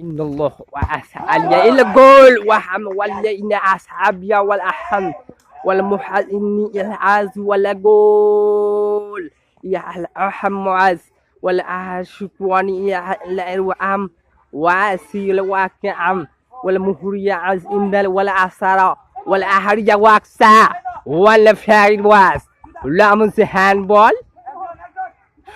إن الله وأسأل إلى الجول وحم ولا إن أصحابي والأحم والمحل إني العز ولا جول يا الأحم معز ولا شكواني يا الأروام وأسيل واقعم والمهرية عز إن ولا أسرى ولا أهرية واكسا ولا فاعل واس لا من سهان بول.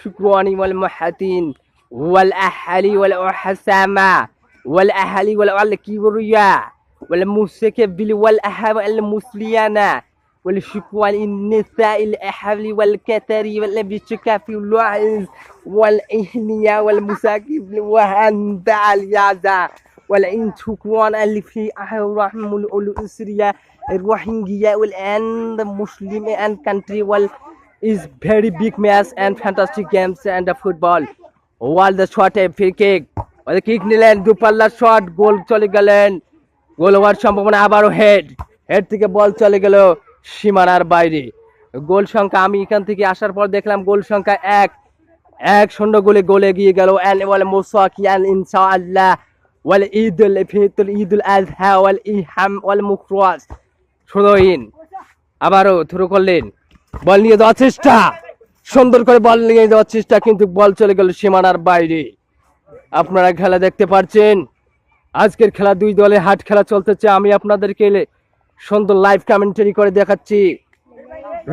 شكراني والمحتين. والأحلي والأحسامة والأحلي والأكبرياء والمستكبل والأهاب المسليانة والشكوان النساء والكتري والكثري في والعز والإهنية والمساكب وهندع اليادة والإن تكوان الفي أحرام الأسرية الروحينجية والآن مسلم and country well is very big match and fantastic games and the football. Wall the shot free kick ওদের kick নিলেন দুপাল্লার shot goal চলে গেলেন। গোল হওয়ার সম্ভাবনা আবারও হেড হেড থেকে বল চলে গেল সীমানার বাইরে। গোল সংখ্যা, আমি এখান থেকে আসার পর দেখলাম গোল সংখ্যা এক। এক শূন্য গোলে গোলে গিয়ে গেল। এন বলে মোসাকিয়ান ইনশাআল্লাহ ওয়াল ঈদ উল ফিতর ঈদ উল আজহা ওয়াল ইহাম ওয়াল মুখরাজ শুধুইন আবারও থ্রো করলেন। বল নিয়ে দেওয়ার চেষ্টা। সুন্দর করে বল নিয়ে যাওয়ার চেষ্টা কিন্তু বল চলে গেল সীমানার বাইরে। আপনারা খেলা দেখতে পাচ্ছেন আজকের খেলা দুই দলে হাট খেলা চলতেছে। আমি আপনাদেরকে সুন্দর লাইভ কমেন্টারি করে দেখাচ্ছি।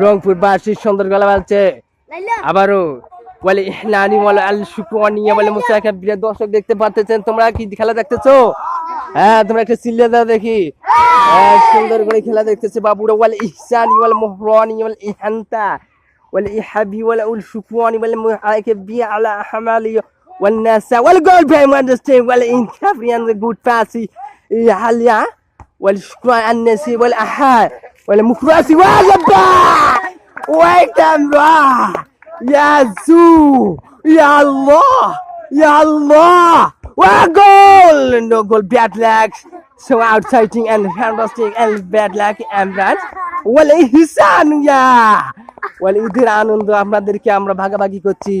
রংপুর বাসী সুন্দর খেলা বলছে আবারও বলে নানি বলে আল শুক্রবানি বলে মুসাকে বিরাট দর্শক দেখতে পাচ্ছেন তোমরা কি খেলা দেখতেছো? হ্যাঁ তোমরা একটা সিলিয়া দাও দেখি। হ্যাঁ, সুন্দর করে খেলা দেখতেছে বাবুরা। বলে ইহসানি বলে মোহরানি বলে ইহান্তা। والإحاب والألشكوان والمعاكب على حمالي والناس والجول بريم والدستين والإنكاف والجود فاسي. إيه، يحليا والشكوان النسي والأحاد والمكراسي والجبا ويتمرا يا زو يا الله! يا الله! وجول no goal bad luck. So outsiding and fantastic and bad luck and that والإحسان يا! বলে, ঈদের আনন্দ আপনাদেরকে আমরা ভাগাভাগি করছি।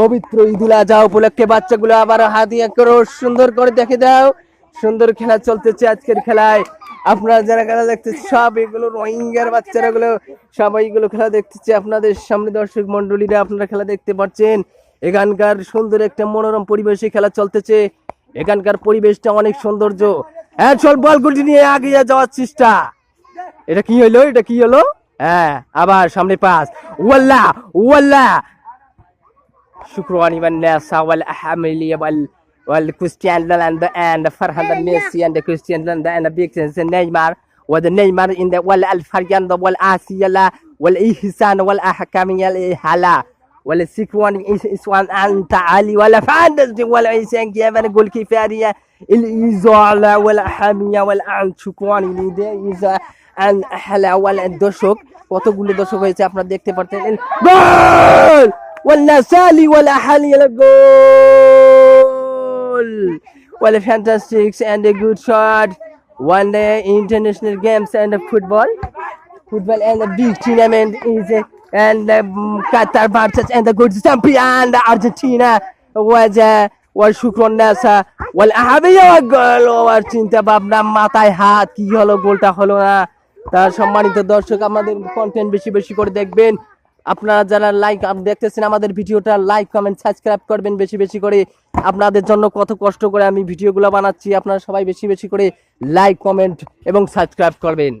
পবিত্র ঈদুল আজহা উপলক্ষে বাচ্চাগুলো আবার হাতিয়া করো সুন্দর করে দেখে দাও। সুন্দর খেলা চলতেছে আজকের খেলায়। আপনারা যারা খেলা দেখতেছে সব এগুলো রোহিঙ্গার বাচ্চারা গুলো সবাই এগুলো খেলা দেখতেছে। আপনাদের সামনে দর্শক মন্ডলীরা আপনারা খেলা দেখতে পাচ্ছেন। এখানকার সুন্দর একটা মনোরম পরিবেশে খেলা চলতেছে। এখানকার পরিবেশটা অনেক সৌন্দর্য। হ্যাঁ চল বলগুলি নিয়ে আগিয়ে যাওয়ার চেষ্টা। এটা কি হলো এটা কি হলো হ্যাঁ আবার সামনে পাস ওয়াল্লা ওয়াল্লা শুক্রবানি والناس والأحملية وال والكريستيان رونالدو and فرهان ميسي and Cristiano Ronaldo and big Neymar والنيمار in the والفريان والآسيلا والإحسان والأحكامية الإحالة والسكوان إسوان أنت علي ولا فاندس ولا إنسان كيف نقول كفارية الإزالة والحامية والأن شكوان اللي إذا أن أحلى ولا الدشك কতগুলো দর্শক হয়েছে আপনারা দেখতে পাচ্ছেন গোল والنسالي والأحلي الجول well fantastic and a good shot one day international games and football football and a big tournament is uh, and um, Qatar versus and the good champion Argentina was uh, শুক্রন নাসা ওয়াল আহাবিয়া গোল ওর চিন্তা ভাবনা, মাথায় হাত, কি হলো, গোলটা হলো না। তার সম্মানিত দর্শক, আমাদের কন্টেন্ট বেশি বেশি করে দেখবেন। আপনারা যারা লাইক দেখতেছেন আমাদের ভিডিওটা লাইক কমেন্ট সাবস্ক্রাইব করবেন বেশি বেশি করে। আপনাদের জন্য কত কষ্ট করে আমি ভিডিওগুলো বানাচ্ছি, আপনারা সবাই বেশি বেশি করে লাইক কমেন্ট এবং সাবস্ক্রাইব করবেন।